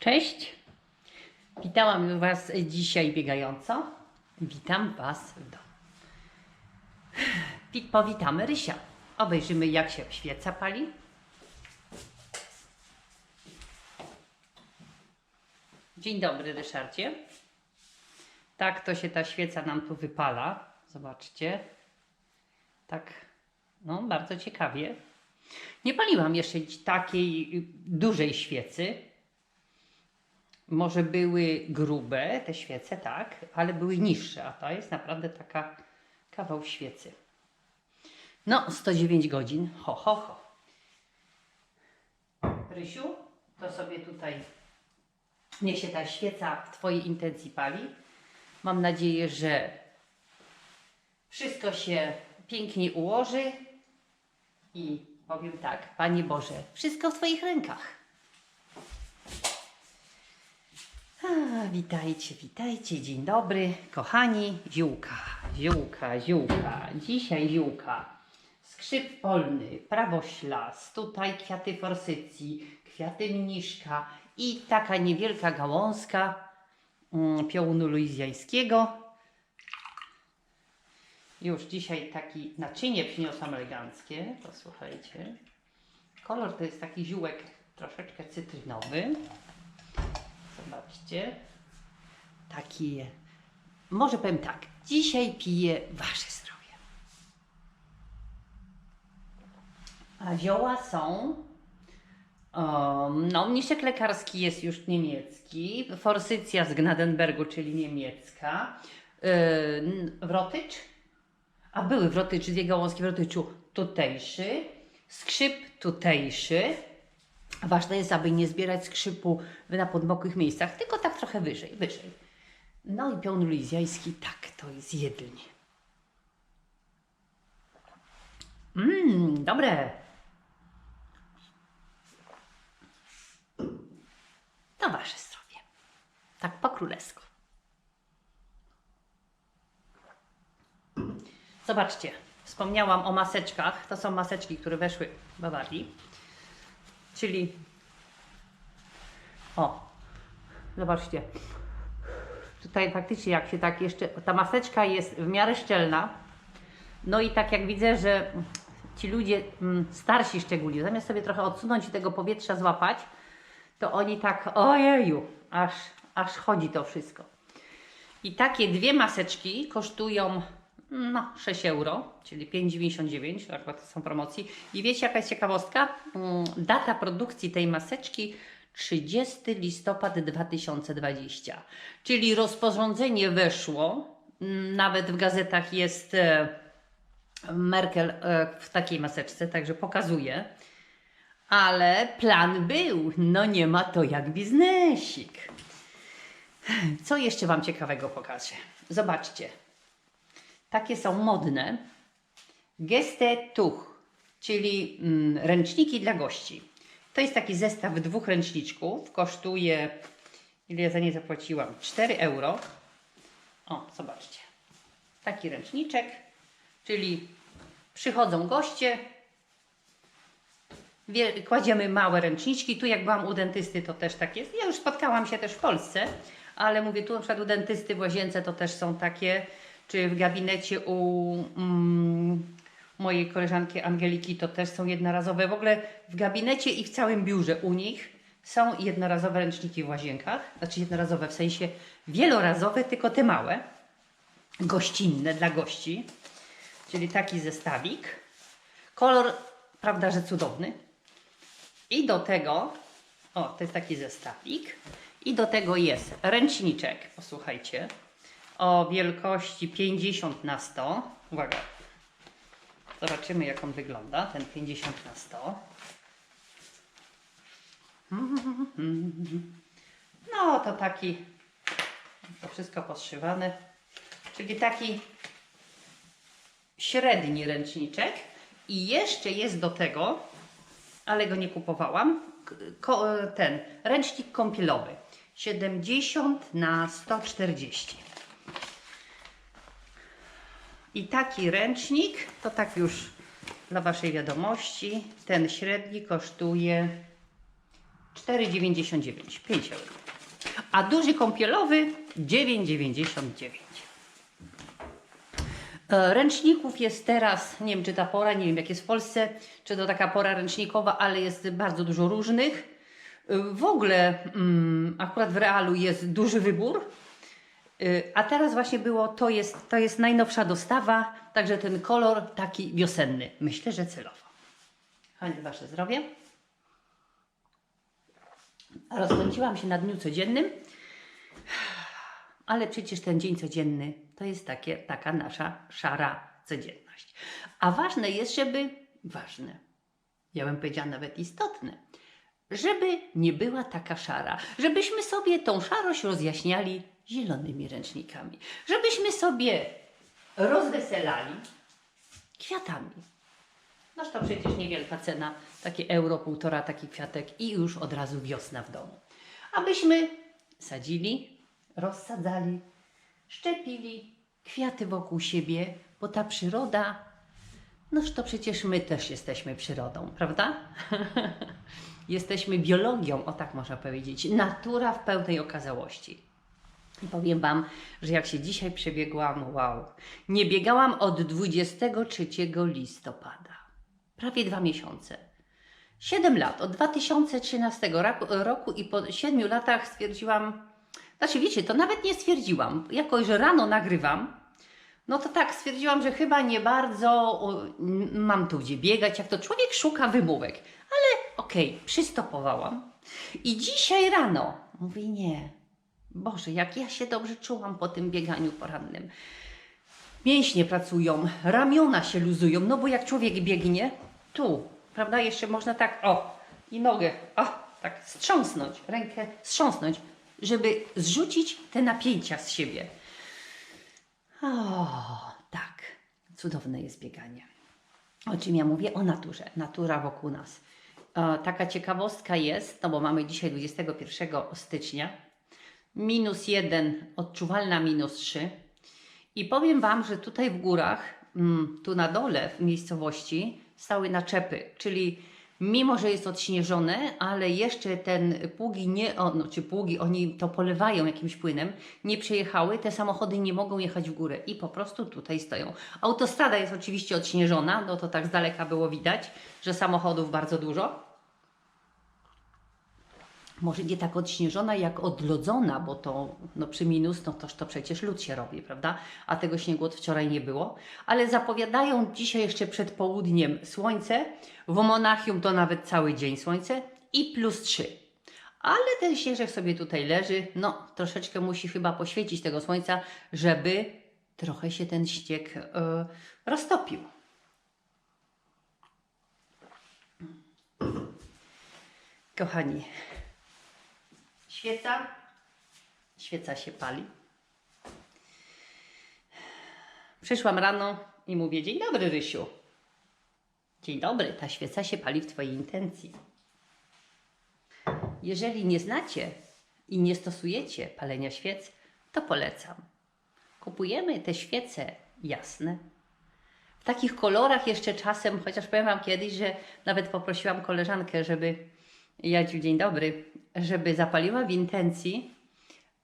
Cześć. Witałam Was dzisiaj biegająco. Witam Was w domu. Wi- Powitamy Rysia. Obejrzymy, jak się świeca pali. Dzień dobry, Ryszardzie. Tak to się ta świeca nam tu wypala. Zobaczcie. Tak, no, bardzo ciekawie. Nie paliłam jeszcze takiej dużej świecy. Może były grube te świece, tak, ale były niższe, a ta jest naprawdę taka kawał świecy. No, 109 godzin, ho, ho, ho. Rysiu, to sobie tutaj niech się ta świeca w Twojej intencji pali. Mam nadzieję, że wszystko się pięknie ułoży i powiem tak, Panie Boże, wszystko w Twoich rękach. A, witajcie, witajcie, dzień dobry, kochani. Ziółka, ziółka, ziółka. Dzisiaj ziółka. Skrzyp polny, prawoślas, tutaj kwiaty forsycji, kwiaty mniszka i taka niewielka gałązka mm, piołunu luizjańskiego. Już dzisiaj taki naczynie przyniosłam eleganckie, posłuchajcie. Kolor to jest taki ziółek troszeczkę cytrynowy. Zobaczcie. Taki, może powiem tak, dzisiaj piję Wasze zdrowie. A zioła są, um, no mniszek lekarski jest już niemiecki, forsycja z Gnadenbergu, czyli niemiecka, yy, wrotycz, a były wrotycz, dwie gałązki wrotyczu tutejszy, skrzyp tutejszy, Ważne jest, aby nie zbierać skrzypu na podmokłych miejscach, tylko tak trochę wyżej, wyżej. No i pion lizjański, tak, to jest jedlnie. Mmm, dobre. To wasze zdrowie. Tak po królewsku. Zobaczcie, wspomniałam o maseczkach. To są maseczki, które weszły w Bawarii. Czyli o, zobaczcie. Tutaj faktycznie jak się tak jeszcze, ta maseczka jest w miarę szczelna. No i tak jak widzę, że ci ludzie mm, starsi szczególnie, zamiast sobie trochę odsunąć i tego powietrza złapać, to oni tak, ojeju, aż, aż chodzi to wszystko. I takie dwie maseczki kosztują no, 6 euro, czyli 5,99, akurat są promocji. I wiecie jaka jest ciekawostka? Mm, Data produkcji tej maseczki 30 listopad 2020. Czyli rozporządzenie weszło, mm, nawet w gazetach jest e, Merkel e, w takiej maseczce, także pokazuje. Ale plan był, no nie ma to jak biznesik. Co jeszcze Wam ciekawego pokażę? Zobaczcie. Takie są modne. Gestetuch, czyli mm, ręczniki dla gości. To jest taki zestaw dwóch ręczniczków. Kosztuje, ile ja za nie zapłaciłam? 4 euro. O, zobaczcie. Taki ręczniczek, czyli przychodzą goście, kładziemy małe ręczniczki. Tu jak byłam u dentysty, to też tak jest. Ja już spotkałam się też w Polsce, ale mówię, tu na przykład u dentysty w łazience to też są takie, czy w gabinecie u mm, mojej koleżanki Angeliki to też są jednorazowe. W ogóle w gabinecie i w całym biurze u nich są jednorazowe ręczniki w łazienkach. Znaczy jednorazowe w sensie wielorazowe, tylko te małe, gościnne dla gości. Czyli taki zestawik. Kolor, prawda, że cudowny. I do tego, o, to jest taki zestawik. I do tego jest ręczniczek, posłuchajcie, o wielkości 50 na 100. Uwaga. Zobaczymy, jak on wygląda, ten 50 na 100. No, to taki, to wszystko poszywane, czyli taki średni ręczniczek. I jeszcze jest do tego, ale go nie kupowałam, ten ręcznik kąpielowy. 70 na 140. I taki ręcznik, to tak już dla Waszej wiadomości, ten średni kosztuje 4,99. 5 euro. A duży kąpielowy 9,99. E, Ręczników jest teraz, nie wiem czy ta pora, nie wiem jak jest w Polsce, czy to taka pora ręcznikowa, ale jest bardzo dużo różnych. E, W ogóle mm, akurat w realu jest duży wybór. Y, A teraz właśnie było, to jest, to jest najnowsza dostawa, także ten kolor taki wiosenny. Myślę, że celowo. Chęć Wasze zdrowie. Rozpędziłam się na dniu codziennym, ale przecież ten dzień codzienny to jest takie, taka nasza szara codzienność. A ważne jest, żeby, ważne, ja bym powiedziała nawet istotne, żeby nie była taka szara, żebyśmy sobie tą szarość rozjaśniali zielonymi ręcznikami, żebyśmy sobie rozweselali kwiatami. Noż to przecież niewielka cena, takie euro, półtora, taki kwiatek i już od razu wiosna w domu. Abyśmy sadzili, rozsadzali, szczepili kwiaty wokół siebie, bo ta przyroda, noż to przecież my też jesteśmy przyrodą, prawda? jesteśmy biologią, o tak można powiedzieć, natura w pełnej okazałości. Powiem Wam, że jak się dzisiaj przebiegłam, wow, nie biegałam od 23 listopada. Prawie dwa miesiące. Siedem lat, od 2013 roku, i po siedmiu latach stwierdziłam, znaczy wiecie, to nawet nie stwierdziłam, jakoś, że rano nagrywam, no to tak, stwierdziłam, że chyba nie bardzo mam tu gdzie biegać, jak to człowiek szuka wymówek. Ale okej, przystopowałam. I dzisiaj rano mówi nie. Boże, jak ja się dobrze czułam po tym bieganiu porannym. Mięśnie pracują, ramiona się luzują, no bo jak człowiek biegnie, tu, prawda, jeszcze można tak, o, i nogę, o, tak strząsnąć, rękę strząsnąć, żeby zrzucić te napięcia z siebie. O, tak. Cudowne jest bieganie. O czym ja mówię? O naturze. Natura wokół nas. Taka ciekawostka jest, no bo mamy dzisiaj 21 stycznia. Minus 1, odczuwalna minus 3. I powiem Wam, że tutaj w górach, mm, tu na dole w miejscowości, stały naczepy, czyli mimo, że jest odśnieżone, ale jeszcze ten pługi nie, no, czy pługi, oni to polewają jakimś płynem, nie przejechały, te samochody nie mogą jechać w górę i po prostu tutaj stoją. Autostrada jest oczywiście odśnieżona, no to tak z daleka było widać, że samochodów bardzo dużo. Może nie tak odśnieżona jak odlodzona, bo to no przy minus, no toż to przecież lód się robi, prawda? A tego śniegu od wczoraj nie było. Ale zapowiadają dzisiaj jeszcze przed południem słońce. W Monachium to nawet cały dzień słońce i plus 3. Ale ten śnieżek sobie tutaj leży, no troszeczkę musi chyba poświecić tego słońca, żeby trochę się ten śnieg e, roztopił. Kochani, Świeca. Świeca się pali. Przyszłam rano i mówię: Dzień dobry, Rysiu. Dzień dobry, ta świeca się pali w Twojej intencji. Jeżeli nie znacie i nie stosujecie palenia świec, to polecam. Kupujemy te świece jasne, w takich kolorach jeszcze czasem, chociaż powiem Wam kiedyś, że nawet poprosiłam koleżankę, żeby Jadziu, dzień dobry, żeby zapaliła w intencji,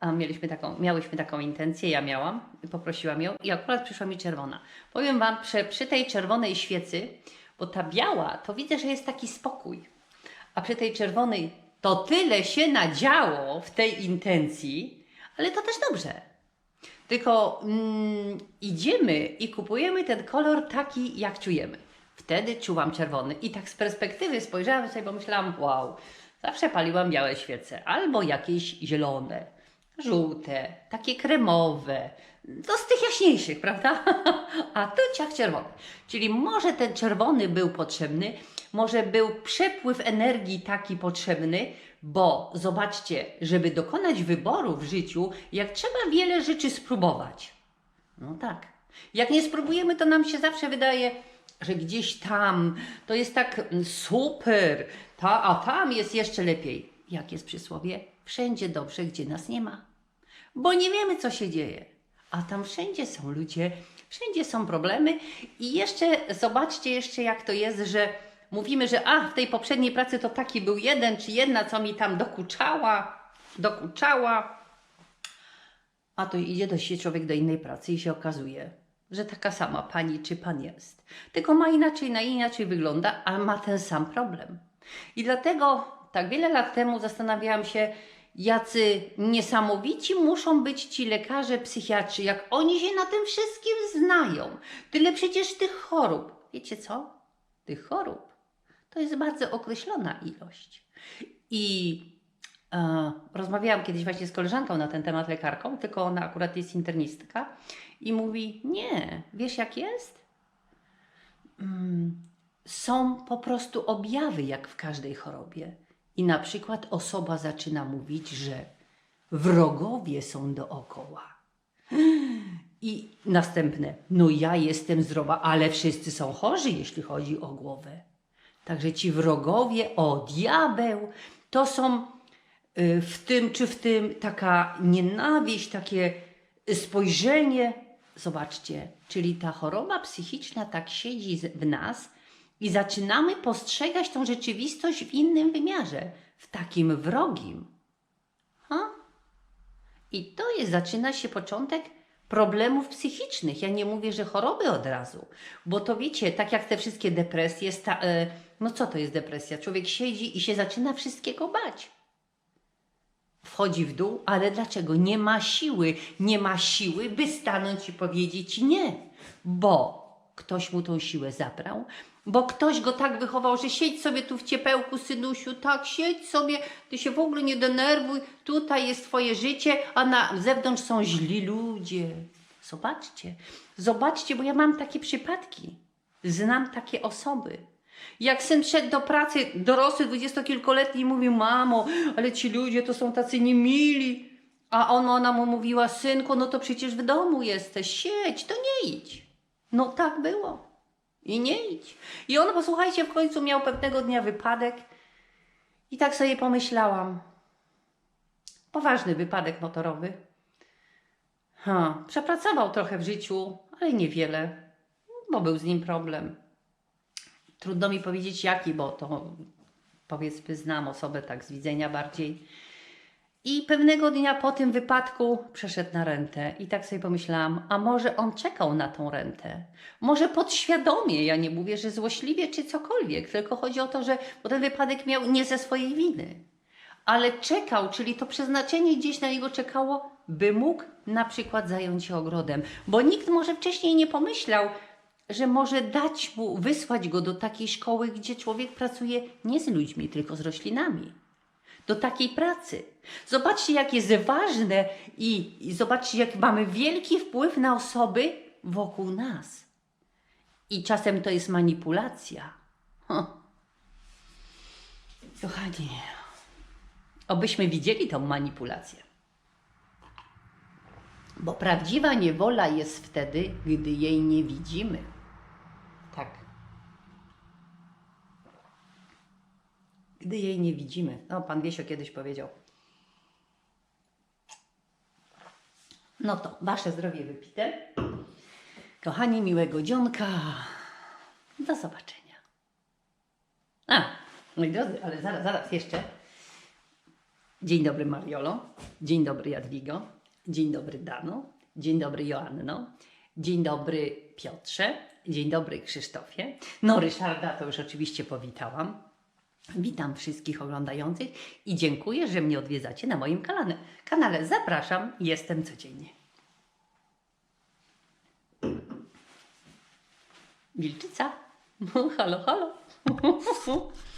a mieliśmy taką, miałyśmy taką intencję, ja miałam, poprosiłam ją i akurat przyszła mi czerwona. Powiem Wam, przy, przy tej czerwonej świecy, bo ta biała, to widzę, że jest taki spokój, a przy tej czerwonej to tyle się nadziało w tej intencji, ale to też dobrze. Tylko mm, idziemy i kupujemy ten kolor taki, jak czujemy. Wtedy czułam czerwony i tak z perspektywy spojrzałam sobie, pomyślałam, wow, zawsze paliłam białe świece, albo jakieś zielone, żółte, takie kremowe, to z tych jaśniejszych, prawda? A tu ciach czerwony. Czyli może ten czerwony był potrzebny, może był przepływ energii taki potrzebny, bo zobaczcie, żeby dokonać wyboru w życiu, jak trzeba wiele rzeczy spróbować. No tak. Jak nie spróbujemy, to nam się zawsze wydaje, że gdzieś tam to jest tak mm, super, ta, a tam jest jeszcze lepiej. Jak jest przysłowie? Wszędzie dobrze, gdzie nas nie ma. Bo nie wiemy, co się dzieje. A tam wszędzie są ludzie, wszędzie są problemy i jeszcze zobaczcie jeszcze, jak to jest, że mówimy, że a, w tej poprzedniej pracy to taki był jeden czy jedna, co mi tam dokuczała, dokuczała. A to idzie do się człowiek do innej pracy i się okazuje, że taka sama pani czy pan jest. Tylko ma inaczej, na inaczej wygląda, a ma ten sam problem. I dlatego tak wiele lat temu zastanawiałam się, jacy niesamowici muszą być ci lekarze psychiatrzy, jak oni się na tym wszystkim znają. Tyle przecież tych chorób. Wiecie co? Tych chorób to jest bardzo określona ilość. I rozmawiałam kiedyś właśnie z koleżanką na ten temat lekarką, tylko ona akurat jest internistka i mówi: Nie, wiesz jak jest? Mm, są po prostu objawy, jak w każdej chorobie. I na przykład osoba zaczyna mówić, że wrogowie są dookoła. I następne, no ja jestem zdrowa, ale wszyscy są chorzy, jeśli chodzi o głowę. Także ci wrogowie, o diabeł, to są w tym czy w tym taka nienawiść, takie spojrzenie. Zobaczcie, czyli ta choroba psychiczna tak siedzi w nas i zaczynamy postrzegać tą rzeczywistość w innym wymiarze, w takim wrogim. Ha? I to jest, zaczyna się początek problemów psychicznych. Ja nie mówię, że choroby od razu, bo to wiecie, tak jak te wszystkie depresje, e, no co to jest depresja? Człowiek siedzi i się zaczyna wszystkiego bać. Wchodzi w dół, ale dlaczego? Nie ma siły, nie ma siły, by stanąć i powiedzieć nie, bo ktoś mu tą siłę zabrał, bo ktoś go tak wychował, że siedź sobie tu w ciepełku, synusiu, tak, siedź sobie, ty się w ogóle nie denerwuj, tutaj jest twoje życie, a na zewnątrz są źli ludzie. Zobaczcie, zobaczcie, bo ja mam takie przypadki, znam takie osoby. Jak syn szedł do pracy, dorosły, dwudziestokilkoletni, mówił, mamo, ale ci ludzie to są tacy niemili. A on, ona mu mówiła, synku, no to przecież w domu jesteś, siedź, to nie idź. No tak było. I nie idź. I on, posłuchajcie, w końcu miał pewnego dnia wypadek. I tak sobie pomyślałam. Poważny wypadek motorowy. Ha, przepracował trochę w życiu, ale niewiele, bo był z nim problem. Trudno mi powiedzieć jaki, bo to powiedzmy znam osobę tak z widzenia bardziej. I pewnego dnia po tym wypadku przeszedł na rentę i tak sobie pomyślałam, a może on czekał na tą rentę? Może podświadomie, ja nie mówię, że złośliwie czy cokolwiek, tylko chodzi o to, że bo ten wypadek miał nie ze swojej winy. Ale czekał, czyli to przeznaczenie gdzieś na niego czekało, by mógł na przykład zająć się ogrodem. Bo nikt może wcześniej nie pomyślał, że może dać mu, wysłać go do takiej szkoły, gdzie człowiek pracuje nie z ludźmi, tylko z roślinami do takiej pracy. Zobaczcie, jak jest ważne i, i zobaczcie, jak mamy wielki wpływ na osoby wokół nas. I czasem to jest manipulacja. Kochani, obyśmy widzieli tą manipulację. Bo prawdziwa niewola jest wtedy, gdy jej nie widzimy. Tak. Gdy jej nie widzimy. No, pan Wiesio kiedyś powiedział. No to wasze zdrowie wypite. Kochani, miłego dzionka. Do zobaczenia. A, moi drodzy, ale zaraz, zaraz jeszcze. Dzień dobry Mariolo. Dzień dobry Jadwigo. Dzień dobry Dano. Dzień dobry Joanno. Dzień dobry Piotrze. Dzień dobry Krzysztofie. No Ryszarda to już oczywiście powitałam. Witam wszystkich oglądających i dziękuję, że mnie odwiedzacie na moim kanale. kanale. Zapraszam, jestem codziennie. Wilczyca. Halo, halo.